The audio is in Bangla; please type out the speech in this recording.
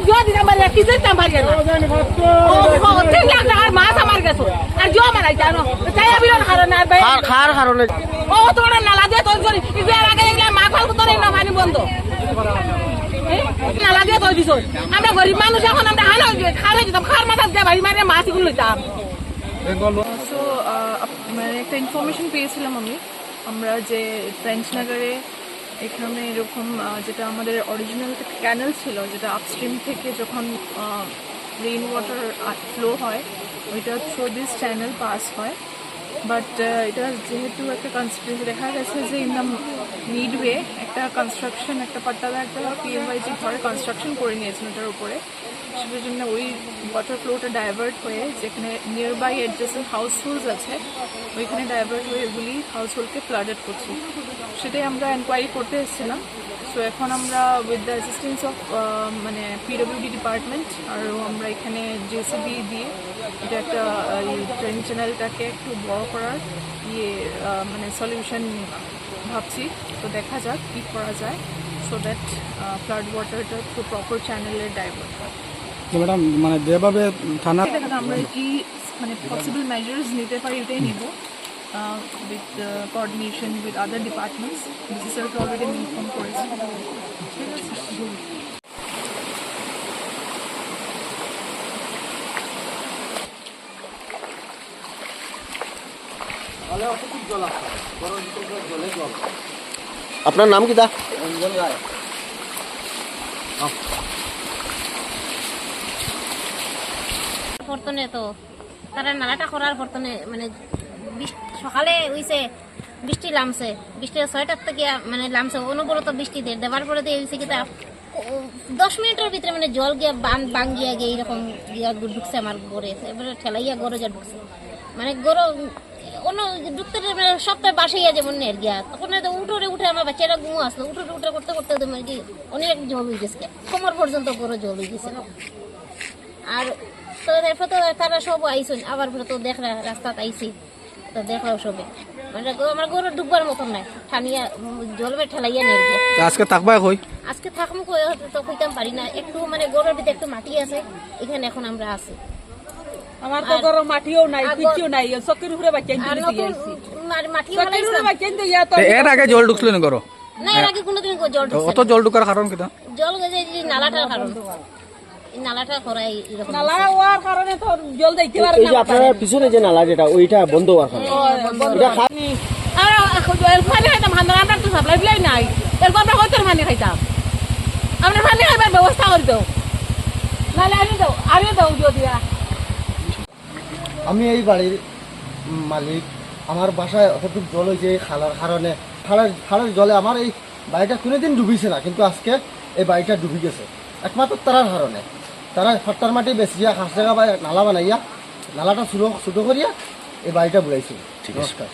জো না ও তিন লাখ টাকার মাছ আমার গেছে আর জো মারাই জানো তাই আমি কারণ আর ভাই খার কারণে ও তোর নালা দিয়ে তোর জন্য ইগুয়ার আগে এগুলা মা তোর না পানি বন্ধ নালা দিয়ে তোর দিছ আমরা গরিব মানুষ এখন আমরা হানো খারে দিতাম খার মাথা দিয়ে ভাই মাছ সো মানে একটা ইনফরমেশন পেয়েছিলাম আমি আমরা যে ফ্রেঞ্চ নগরে এখানে এরকম যেটা আমাদের অরিজিনাল ক্যানেল ছিল, যেটা আপস্ট্রিম থেকে যখন রেইন ওয়াটার ফ্লো হয়, ওইটা থ্রো দিস চ্যানেল পাস হয়। বাট এটা যেহেতু একটা কনস্ট্রাকশন দেখা গেছে যে ইন দ্য মিডওয়ে একটা কনস্ট্রাকশন একটা পাট্টাদা একটা পিএমআইজি ঘরে কনস্ট্রাকশন করে নিয়েছেন ওটার উপরে সেটার জন্য ওই ওয়াটার ফ্লোটা ডাইভার্ট হয়ে যেখানে নিয়ার বাই অ্যাডজাসেন্ট হাউসহোল্ডস আছে, ওইখানে ডাইভার্ট হয়ে ওগুলি হাউসহোল্ডকে ফ্লাডেড করছে। সেটাই আমরা এনকোয়ারি করতে এসেছিলাম। সো এখন আমরা উইথ দ্য অ্যাসিস্ট্যান্স অফ মানে পিডব্লিউডি ডিপার্টমেন্ট আর আমরা এখানে জেসিবি দিয়ে এটা একটা এই ট্রেন চ্যানেলটাকে একটু বড় করার ইয়ে মানে সলিউশন ভাবছি। তো দেখা যাক কী করা যায়। সো দ্যাট ফ্লাড ওয়াটারটা থ্রু প্রপার চ্যানেলে ডাইভার্ট হয় ম্যাডাম মানে যেভাবে থানা আমরা কি মানে পসিবল মেজার্স নিতে পারি এটাই নিব with coordination with other departments DC স্যারকে অলরেডি আমি ইনফর্ম করেছি ঠিক আছে আপনার নাম কি দা? পরতনে তো। তারা নালাটা করার পরতনে মানে সকালে হইছে, বৃষ্টি লামছে বৃষ্টি ছয়টার থেকে মানে লামছে অনবরত বৃষ্টি দিয়ে দেওয়ার পরে হইছে কি দশ মিনিটের ভিতরে মানে জল গিয়া বান বাঙ্গিয়া গিয়ে এইরকম গিয়া ঢুকছে আমার গড়ে। এবারে ঠেলাইয়া গড়ে যা ঢুকছে। মানে গড় অন্য ঢুকতে সপ্তাহে বাসাইয়া যেমন নের গিয়া তখন উঠোরে উঠে আমার বাচ্চারা ঘুমো আসলো। উঠোরে উঠে করতে করতে তো মানে কি অনেক জল হয়ে গেছে। কোমর পর্যন্ত গড়ে জল হয়ে গেছে। আর তো এরপর তো তারা সব আইসুন আবার পরে তো দেখরা রাস্তাত আইসি। তো দেখলাম সবে। মানে আমার গরু ডুববার মতন নাই। ঠানিয়া জলবে ঠেলাইয়া নিয়ে আজকে থাকবা কই? আজকে থাকব কই? তো কইতাম পারি না। একটু মানে গরুর ভিতরে একটু মাটি আছে। এখানে এখন আমরা আছি। আমার তো গরম মাটিও নাই কিচ্ছু নাই চকির উপরে বাচ্চা আর নতুন আর মাটি চকির উপরে বাচ্চা ইয়া তো এর আগে জল ঢুকছিল না করো না এর আগে কোনোদিন কো জল তো ঢুকছে অত জল ঢুকার কারণ কিটা না। জল গেছে এই নালাটার কারণ। এই নালাটা করাই এরকম। নালা হওয়ার কারণে তো জল দিতে পারে এই যে আপনার পিছনে যে নালা যেটা ওইটা বন্ধ হওয়ার কারণে। এটা খা- আর জল পানি খাইতাম হান্দার আমরা তো সাপ্লাই বিলাই নাই। এরপর আমরা কত পানি খাইতাম। আমরা পানি খাইবার ব্যবস্থা করে দাও। নাহলে আনি দাও যদি আমি এই বাড়ির মালিক। আমার বাসায় অতটুকু জল হয়েছে এই খালার কারণে। খালার খালার জলে আমার এই বাড়িটা কোনোদিন ডুবিছে না কিন্তু আজকে এই বাড়িটা ডুবি গেছে। একমাত্র তারার কারণে। তারা ফট্টার মাটি বেচিয়া হাঁস জায়গা বা নালা বানাইয়া নালাটা ছোটো ছোটো করিয়া এই বাড়িটা বুড়াইছে নমস্কার।